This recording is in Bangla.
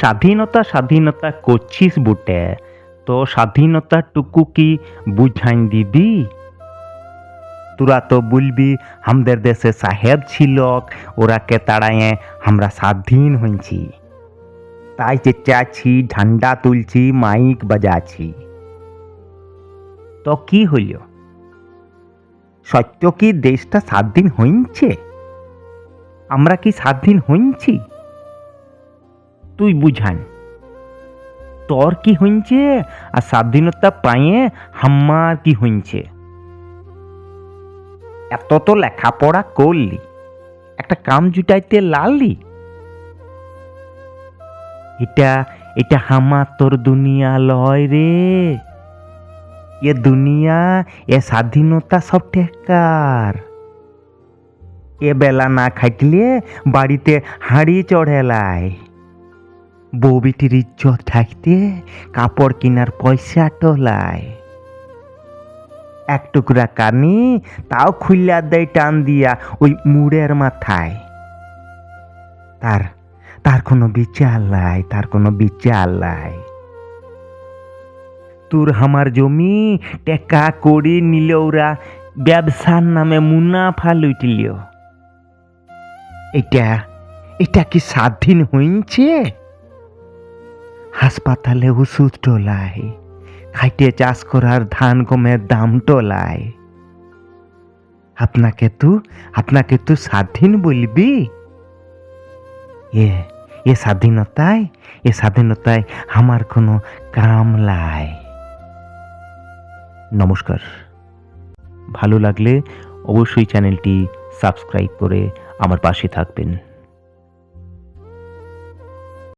স্বাধীনতা স্বাধীনতা করছিস বুটে। তো স্বাধীনতাটুকু কি বুঝাই দিবি? তোরা তো বলবি, আমাদের দেশে সাহেব ছিল ওরাকে তাড়াইয়ে আমরা স্বাধীন হয়েছি তাই চেঁচাছি ঝান্ডা তুলছি, মাইক বাজাছি তো কি হইল? সত্য কি দেশটা স্বাধীন হইছে? আমরা কি স্বাধীন হইছি? তুই বুঝান। তোর কি হইছে আর স্বাধীনতা পাইয়ে আমার কি হইছে এত তো লেখাপড়া করলি, একটা কাম জুটাইতে লালি। এটা এটা হামা তোর দুনিয়া লয় রে। এ দুনিয়া, এ স্বাধীনতা সব ঠেকার। এ বেলা না খাইটলে বাড়িতে হাঁড়ি চড়েলায় বউ বিটির ইজ্জত থাকতে কাপড় কিনার পয়সা টোলায়। এক টুকরা কানি তাও খুললা দেয় টান দিয়া ওই মুড়ের মাথায়। তার তার কোনো বিচার নাই, তার কোনো বিচার নাই। তোর আমার জমি টেকা করি নিল ওরা ব্যবসার নামে মুনাফা লুটিল এটা এটা কি স্বাধীন হইছে হাসপাতালে ওষুধ টোলায় খাইটে চাষ করার ধান গমের দাম টোলায় আপনাকে তু আপনাকে তু স্বাধীন বলবি? এ এ স্বাধীনতায় এ স্বাধীনতায় আমার কোনো কাম লাই নমস্কার। ভালো লাগলে অবশ্যই চ্যানেলটি সাবস্ক্রাইব করে আমার পাশে থাকবেন।